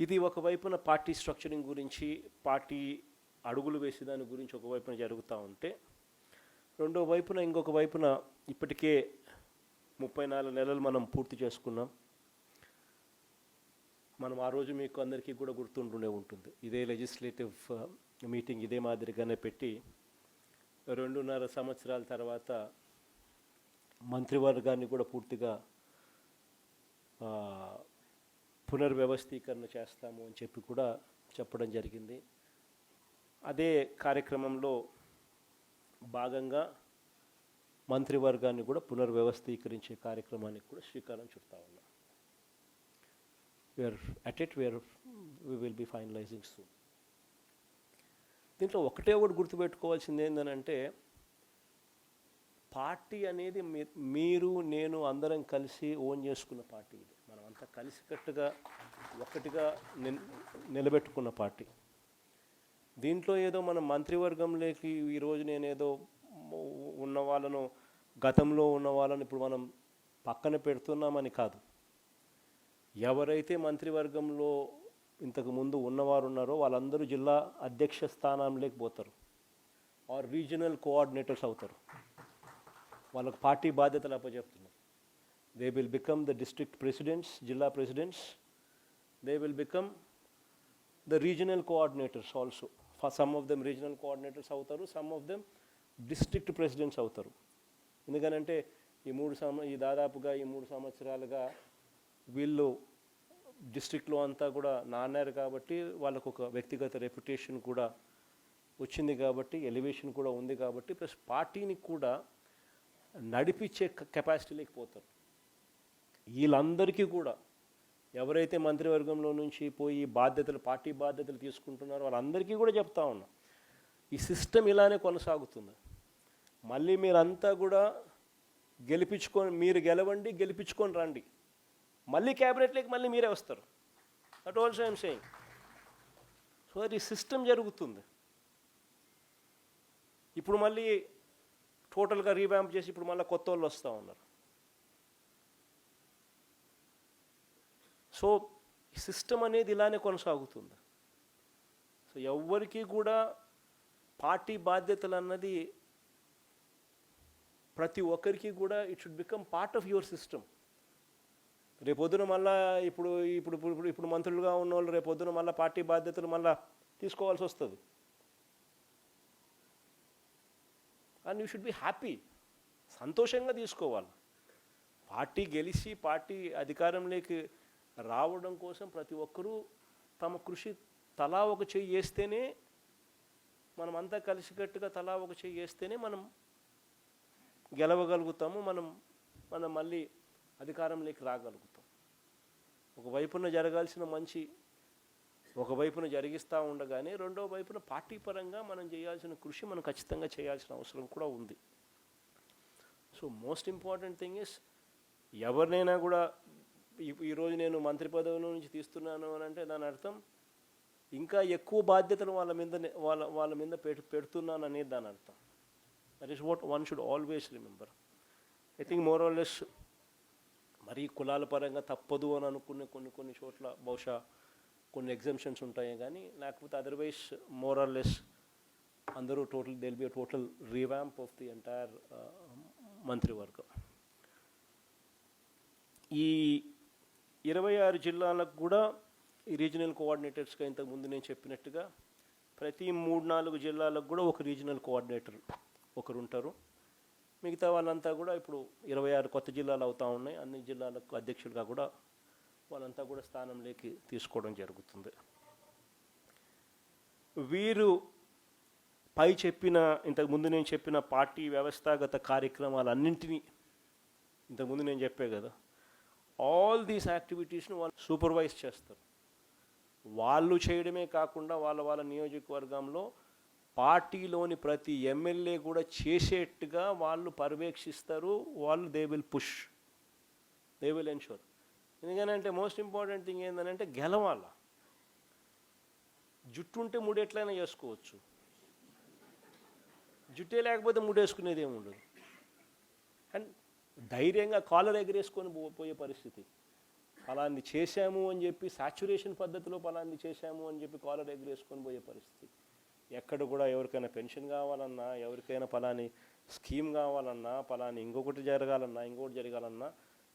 ఇది ఒకవైపున party structuring గురించి పార్టీ అడుగులు వేసే దాని గురించి ఒకవైపున జరుగుతూ ఉంటే రెండో వైపున ఇంకొక వైపున ఇప్పటికే ముప్పై నాలుగు నెలలు మనం పూర్తి చేసుకున్నాం. మనం ఆ రోజు మీకు అందరికీ కూడా గుర్తుంటుండే ఉంటుంది. ఇదే లెజిస్లేటివ్ మీటింగ్ uh, ఇదే మాదిరిగానే పెట్టి రెండున్నర సంవత్సరాల తర్వాత మంత్రివర్గాన్ని కూడా పూర్తిగా uh, పునర్వ్యవస్థీకరణ చేస్తాము అని చెప్పి కూడా చెప్పడం జరిగింది. అదే కార్యక్రమంలో భాగంగా మంత్రివర్గాన్ని కూడా పునర్వ్యవస్థీకరించే కార్యక్రమానికి కూడా శ్రీకారం చుడతా ఉన్నాం. Where at it where we will be finalising soon దీంట్లో ఒకటే ఒకటి గుర్తుపెట్టుకోవాల్సింది ఏంటంటే పార్టీ అనేది మీ- మీరు నేను అందరం కలిసి ఓన్ చేసుకున్న పార్టీ ఇది. అంతా కలిసికట్టుగా ఒకటిగా నిలబెట్టుకున్న పార్టీ. దీంట్లో ఏదో మన మంత్రివర్గంలోకి ఈరోజు నేనేదో ఉన్న వాళ్ళను గతంలో ఉన్న వాళ్ళను ఇప్పుడు మనం పక్కన పెడుతున్నామని కాదు. ఎవరైతే మంత్రివర్గంలో ఇంతకు ముందు ఉన్నవారు ఉన్నారో వాళ్ళందరూ జిల్లా అధ్యక్ష స్థానంలోకి పోతారు. ఆర్ రీజనల్ కోఆర్డినేటర్స్ అవుతారు. వాళ్ళకు పార్టీ బాధ్యతలు అప్పచెప్తున్నారు. They will become the district presidents జిల్లా presidents they will become the regional coordinators also for some of them regional coordinators అవుతారు. Some of them district presidents అవుతారు. ఎందుకనంటే ఈ మూడు సంవ ఈ దాదాపుగా ఈ మూడు సంవత్సరాలుగా వీళ్ళు డిస్ట్రిక్ట్లో అంతా కూడా నాన్నారు కాబట్టి వాళ్ళకు ఒక వ్యక్తిగత రెప్యుటేషన్ కూడా వచ్చింది కాబట్టి ఎలివేషన్ కూడా ఉంది కాబట్టి ప్లస్ పార్టీని కూడా నడిపించే కెపాసిటీ లేకపోతారు. వీళ్ళందరికీ కూడా ఎవరైతే మంత్రివర్గంలో నుంచి పోయి బాధ్యతలు పార్టీ బాధ్యతలు తీసుకుంటున్నారో వాళ్ళందరికీ కూడా చెప్తా ఉన్నా ఈ సిస్టమ్ ఇలానే కొనసాగుతుంది. మళ్ళీ మీరంతా కూడా గెలిపించుకొని మీరు గెలవండి గెలిపించుకొని రండి. మళ్ళీ క్యాబినెట్లోకి మళ్ళీ మీరే వస్తారు. That also I'm saying so అది సిస్టమ్ జరుగుతుంది. ఇప్పుడు మళ్ళీ టోటల్గా రీవ్యాంప్ చేసి ఇప్పుడు మళ్ళీ కొత్త వాళ్ళు వస్తూ ఉన్నారు. సో సిస్టమ్ అనేది ఇలానే కొనసాగుతుంది. సో ఎవ్వరికీ కూడా పార్టీ బాధ్యతలు అన్నది ప్రతి ఒక్కరికి కూడా it should become part of your system రేపొద్దున మళ్ళా ఇప్పుడు ఇప్పుడు ఇప్పుడు ఇప్పుడు మంత్రులుగా ఉన్న వాళ్ళు రేపొద్దున మళ్ళీ పార్టీ బాధ్యతలు మళ్ళా తీసుకోవాల్సి వస్తుంది. And you should be happy సంతోషంగా తీసుకోవాలి. పార్టీ గెలిచి పార్టీ అధికారంలోకి రావడం కోసం ప్రతి ఒక్కరూ తమ కృషి తలా ఒక చెయ్యి వేస్తేనే మనం అంతా కలిసికట్టుగా తలా ఒక చెయ్యి వేస్తేనే మనం గెలవగలుగుతాము మనం మనం మళ్ళీ అధికారంలోకి రాగలుగుతాం. ఒకవైపున జరగాల్సిన మంచి ఒకవైపున జరిగిస్తూ ఉండగానే రెండో వైపున పార్టీ పరంగా మనం చేయాల్సిన కృషి మనం ఖచ్చితంగా చేయాల్సిన అవసరం కూడా ఉంది. So most important thing is ఎవరినైనా కూడా ఈరోజు నేను మంత్రి పదవి నుంచి తీస్తున్నాను అని అంటే దాని అర్థం ఇంకా ఎక్కువ బాధ్యతలు వాళ్ళ మీద వాళ్ళ వాళ్ళ మీద పెడు పెడుతున్నాను అనేది దాని అర్థం. That is what one should always remember I think more or less మరీ కులాల పరంగా తప్పదు అని అనుకునే కొన్ని కొన్ని చోట్ల బహుశా కొన్ని ఎగ్జామ్షన్స్ ఉంటాయి కానీ లేకపోతే అదర్వైజ్ మోర్ ఆర్ లెస్ అందరూ total they'll be total revamp of the entire మంత్రివర్గం. ఈ ఇరవై ఆరు జిల్లాలకు కూడా ఈ రీజనల్ కోఆర్డినేటర్స్గా ఇంతకుముందు నేను చెప్పినట్టుగా ప్రతి మూడు నాలుగు జిల్లాలకు కూడా ఒక రీజనల్ కోఆర్డినేటర్ ఒకరు ఉంటారు. మిగతా వాళ్ళంతా కూడా ఇప్పుడు ఇరవై ఆరు కొత్త జిల్లాలు అవుతూ ఉన్నాయి. అన్ని జిల్లాలకు అధ్యక్షులుగా కూడా వాళ్ళంతా కూడా స్థానంలోకి తీసుకోవడం జరుగుతుంది. వీరు పై చెప్పిన ఇంతకు ముందు నేను చెప్పిన పార్టీ వ్యవస్థాగత కార్యక్రమాలన్నింటినీ ఇంతకుముందు నేను చెప్పే కదా ఆల్ దీస్ యాక్టివిటీస్ను వాళ్ళు సూపర్వైజ్ చేస్తారు. వాళ్ళు చేయడమే కాకుండా వాళ్ళ వాళ్ళ నియోజకవర్గంలో పార్టీలోని ప్రతి ఎమ్మెల్యే కూడా చేసేట్టుగా వాళ్ళు పర్యవేక్షిస్తారు. వాళ్ళు they will push they will ensure ఎందుకంటే మోస్ట్ ఇంపార్టెంట్ థింగ్ ఏంటంటే గెలవాల. జుట్టు ఉంటే ముడి ఎట్లయినా చేసుకోవచ్చు. జుట్టే లేకపోతే ముడేసుకునేది ఏమి ఉండదు ధైర్యంగా కాలర్ ఎగరేసుకొని పో- పోయే పరిస్థితి. ఫలాన్ని చేశాము అని చెప్పి సాచురేషన్ పద్ధతిలో ఫలాన్ని చేశాము అని చెప్పి కాలర్ ఎగరేసుకొని పోయే పరిస్థితి. ఎక్కడ కూడా ఎవరికైనా పెన్షన్ కావాలన్నా ఎవరికైనా ఫలాని స్కీమ్ కావాలన్నా ఫలాని ఇంకొకటి జరగాలన్నా ఇంకొకటి జరగాలన్నా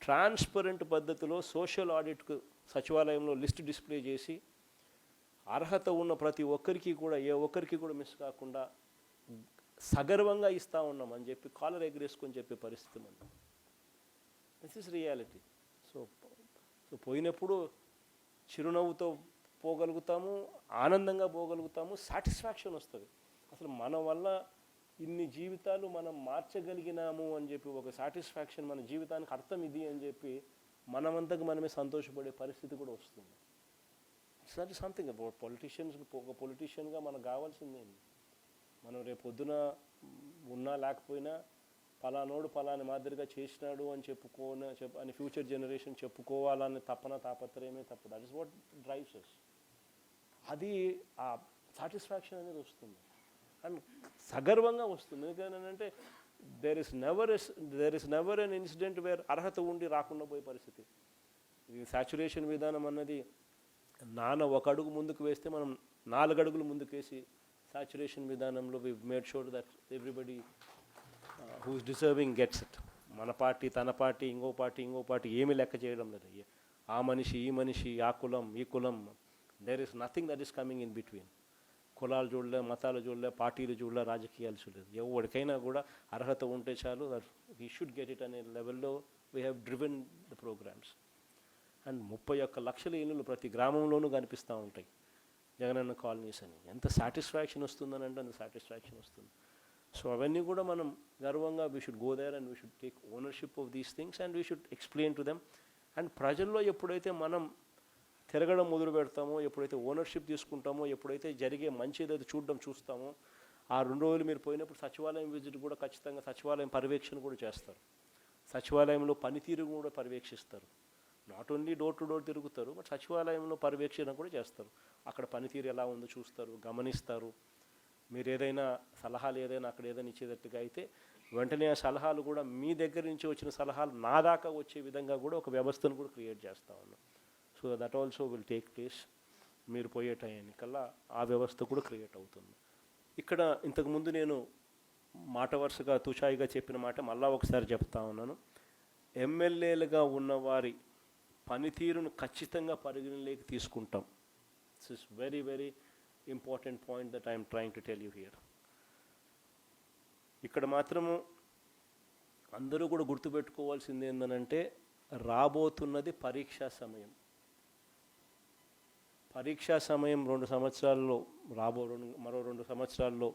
ట్రాన్స్పరెంట్ పద్ధతిలో సోషల్ ఆడిట్కు సచివాలయంలో లిస్ట్ డిస్ప్లే చేసి అర్హత ఉన్న ప్రతి ఒక్కరికి కూడా ఏ ఒక్కరికి కూడా మిస్ కాకుండా సగర్వంగా ఇస్తా ఉన్నాం అని చెప్పి కాలర్ ఎగరేసుకొని చెప్పే పరిస్థితి మనం this is reality so so పోయినప్పుడు చిరునవ్వుతో పోగలుగుతాము ఆనందంగా పోగలుగుతాము సాటిస్ఫాక్షన్ వస్తుంది. అసలు మన వల్ల ఇన్ని జీవితాలు మనం మార్చగలిగినాము అని చెప్పి ఒక సాటిస్ఫాక్షన్ మన జీవితానికి అర్థం ఇది అని చెప్పి మనమంతకు మనమే సంతోషపడే పరిస్థితి కూడా వస్తుంది. It's not something about politicians ఒక పొలిటీషియన్గా మనకు కావాల్సిందేంటి మనం రేపు పొద్దున ఉన్నా లేకపోయినా పలానోడు పలాని మాదిరిగా చేసినాడు అని చెప్పుకోన చెప్పు అని ఫ్యూచర్ జనరేషన్ చెప్పుకోవాలని తప్పన తాపత్రయమే తప్పు. That is what drives us అది ఆ సాటిస్ఫాక్షన్ అనేది వస్తుంది. అండ్ సగర్వంగా వస్తుంది. ఎందుకంటే there is never is there is never an incident where అర్హత ఉండి రాకుండా పోయే పరిస్థితి. ఇది సాచురేషన్ విధానం అన్నది నాన్న ఒక అడుగు ముందుకు వేస్తే మనం నాలుగు అడుగులు ముందుకు వేసి సాచురేషన్ విధానంలో we made sure that everybody who's deserving gets it మన పార్టీ తన పార్టీ ఇంకో పార్టీ ఇంకో పార్టీ ఏమీ లెక్క చేయడం లేదు. ఆ మనిషి ఈ మనిషి ఆ కులం ఈ కులం there is nothing that is coming in between కులాలు చూడలే మతాలు చూడలే పార్టీలు చూడలే రాజకీయాలు చూడలేదు. ఎవరికైనా కూడా అర్హత ఉంటే చాలు వీ షుడ్ గెట్ ఇట్ అనే లెవెల్లో we have driven the programs and ముప్పై ఒక్క లక్షల ఇల్లులు ప్రతి గ్రామంలోనూ కనిపిస్తూ ఉంటాయి. జగనన్న కాలనీస్ అని. ఎంత సాటిస్ఫాక్షన్ వస్తుందని అంటే అంత సాటిస్ఫాక్షన్ వస్తుంది. సో అవన్నీ కూడా మనం గర్వంగా we should go there and we should take ownership of these things and we should explain to them and ప్రజల్లో ఎప్పుడైతే మనం తిరగడం మొదలు పెడతామో ఎప్పుడైతే ఓనర్షిప్ తీసుకుంటామో ఎప్పుడైతే జరిగే మంచి ఏదైతే చూడడం చూస్తామో ఆ రెండు రోజులు మీరు పోయినప్పుడు సచివాలయం విజిట్ కూడా ఖచ్చితంగా సచివాలయం పర్యవేక్షణ కూడా చేస్తారు. సచివాలయంలో పనితీరు కూడా పర్యవేక్షిస్తారు. Not only door to door తిరుగుతారు బట్ సచివాలయంలో పర్యవేక్షణ కూడా చేస్తారు. అక్కడ పనితీరు ఎలా ఉందో చూస్తారు గమనిస్తారు. మీరు ఏదైనా సలహాలు ఏదైనా అక్కడ ఏదైనా ఇచ్చేటట్టుగా అయితే వెంటనే ఆ సలహాలు కూడా మీ దగ్గర నుంచి వచ్చిన సలహాలు నా దాకా వచ్చే విధంగా కూడా ఒక వ్యవస్థను కూడా క్రియేట్ చేస్తా ఉన్నాం. So that also will take place మీరు పోయే టైంకల్లా ఆ వ్యవస్థ కూడా క్రియేట్ అవుతుంది. ఇక్కడ ఇంతకుముందు నేను మాట వరుసగా తుషాయిగా చెప్పిన మాట మళ్ళా ఒకసారి చెప్తా ఉన్నాను. ఎమ్మెల్యేలుగా ఉన్నవారి పనితీరును ఖచ్చితంగా పరిగణలోకి తీసుకుంటాం. It's is very very important point that I'm trying to tell you here ఇక్కడ మాత్రము అందరూ కూడా గుర్తుపెట్టుకోవాల్సింది ఏంటంటే రాబోతున్నది పరీక్షా సమయం. పరీక్షా సమయం రెండు సంవత్సరాల్లో రాబో రెండు మరో రెండు సంవత్సరాల్లో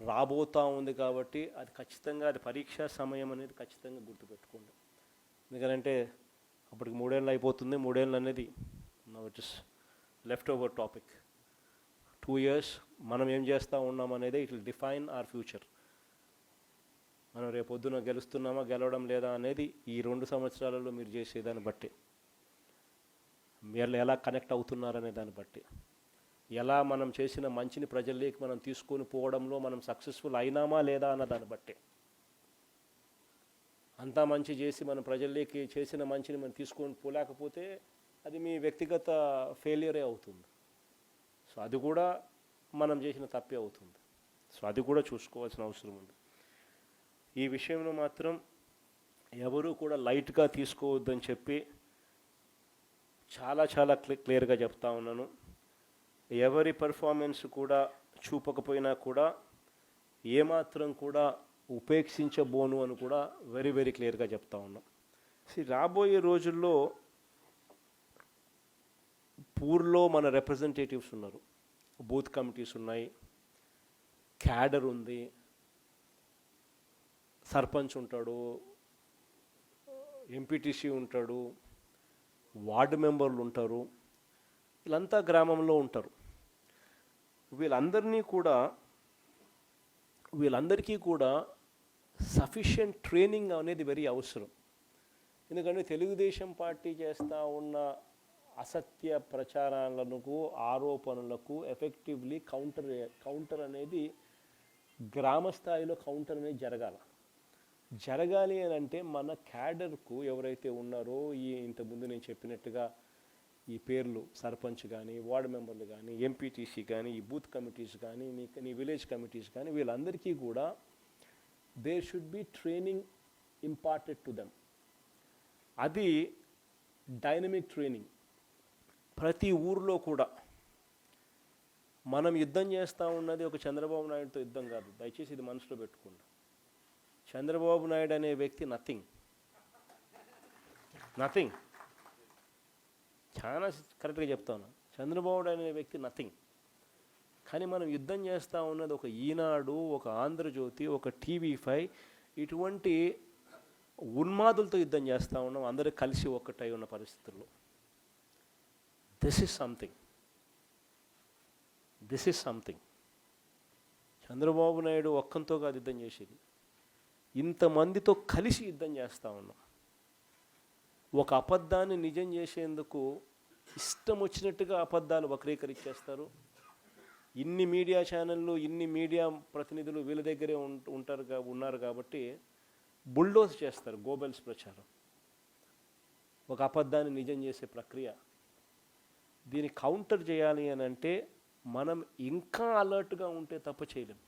రాబోతా ఉంది కాబట్టి అది ఖచ్చితంగా అది పరీక్షా సమయం అనేది ఖచ్చితంగా గుర్తుపెట్టుకోండి. ఎందుకంటే అప్పటికి మూడేళ్ళు అయిపోతుంది మూడేళ్ళు అనేది it is left over topic two years మనం ఏం చేస్తూ ఉన్నాం అనేది it will define our future. మనం రేపు పొద్దున గెలుస్తున్నామా గెలవడం లేదా అనేది ఈ రెండు సంవత్సరాలలో మీరు చేసేదాన్ని బట్టి. మీరు ఎలా కనెక్ట్ అవుతున్నారనే దాన్ని బట్టి. ఎలా మనం చేసిన మంచిని ప్రజల్లోకి మనం తీసుకొని పోవడంలో మనం సక్సెస్ఫుల్ అయినామా లేదా అన్న దాన్ని బట్టి. అంతా మంచి చేసి మనం ప్రజల్లోకి చేసిన మంచిని మనం తీసుకొని పోలేకపోతే అది మీ వ్యక్తిగత ఫెయిలియరే అవుతుంది. సో అది కూడా మనం చేసిన తప్పే అవుతుంది. సో అది కూడా చూసుకోవాల్సిన అవసరం ఉంది. ఈ విషయంలో మాత్రం ఎవరు కూడా లైట్గా తీసుకోవద్దని చెప్పి చాలా చాలా క్లి క్లియర్గా చెప్తా ఉన్నాను. ఎవరి పర్ఫార్మెన్స్ కూడా చూపకపోయినా కూడా ఏమాత్రం కూడా ఉపేక్షించబోను అని కూడా వెరీ వెరీ క్లియర్గా చెప్తా ఉన్నాం. See, రాబోయే రోజుల్లో పూర్లో మన రిప్రజెంటేటివ్స్ ఉన్నారు. బూత్ కమిటీస్ ఉన్నాయి. క్యాడర్ ఉంది. సర్పంచ్ ఉంటాడు. ఎంపీటీసీ ఉంటాడు. వార్డు మెంబర్లు ఉంటారు. వీళ్ళంతా గ్రామంలో ఉంటారు. వీళ్ళందరినీ కూడా వీళ్ళందరికీ కూడా సఫిషియంట్ ట్రైనింగ్ అనేది వెరీ అవసరం. ఎందుకంటే తెలుగుదేశం పార్టీ చేస్తూ ఉన్న అసత్య ప్రచారాలకు ఆరోపణలకు ఎఫెక్టివ్లీ కౌంటర్ కౌంటర్ అనేది గ్రామ స్థాయిలో కౌంటర్ అనేది జరగాల. జరగాలి అని అంటే మన క్యాడర్కు ఎవరైతే ఉన్నారో ఈ ఇంతకుముందు నేను చెప్పినట్టుగా ఈ పేర్లు సర్పంచ్ కానీ వార్డు మెంబర్లు కానీ ఎంపీటీసీ కానీ ఈ బూత్ కమిటీస్ కానీ నీ నీ విలేజ్ కమిటీస్ కానీ వీళ్ళందరికీ కూడా there should be training imparted to them అది డైనమిక్ ట్రైనింగ్ ప్రతి ఊర్లో కూడా మనం యుద్ధం చేస్తూ ఉన్నది ఒక చంద్రబాబు నాయుడుతో యుద్ధం కాదు. దయచేసి ఇది మనసులో పెట్టుకోండి. చంద్రబాబు నాయుడు అనే వ్యక్తి నథింగ్ నథింగ్ చాలా కరెక్ట్గా చెప్తాను. చంద్రబాబు అనే వ్యక్తి నథింగ్ కానీ మనం యుద్ధం చేస్తూ ఉన్నది ఒక ఈనాడు ఒక ఆంధ్రజ్యోతి ఒక టీవీ ఫైవ్ ఇటువంటి ఉన్మాదులతో యుద్ధం చేస్తూ ఉన్నాం. అందరూ కలిసి ఒక్కటై ఉన్న పరిస్థితుల్లో. This is something this is something Chandrababu Naidu ఒక్కంతో కాదు యుద్ధం చేసేది. ఇంతమందితో కలిసి యుద్ధం చేస్తూ ఉన్నాం. ఒక అబద్ధాన్ని నిజం చేసేందుకు ఇష్టం వచ్చినట్టుగా అబద్ధాలు వక్రీకరించేస్తారు. ఇన్ని మీడియా ఛానళ్ళు ఇన్ని మీడియా ప్రతినిధులు వీళ్ళ దగ్గరే ఉం- ఉంటారు కా- ఉన్నారు కాబట్టి బుల్డోస్ చేస్తారు గోబెల్స్ ప్రచారం. ఒక అబద్ధాన్ని నిజం చేసే ప్రక్రియ. దీన్ని కౌంటర్ చేయాలి అని అంటే మనం ఇంకా అలర్ట్గా ఉంటే తప్ప చేయలేం.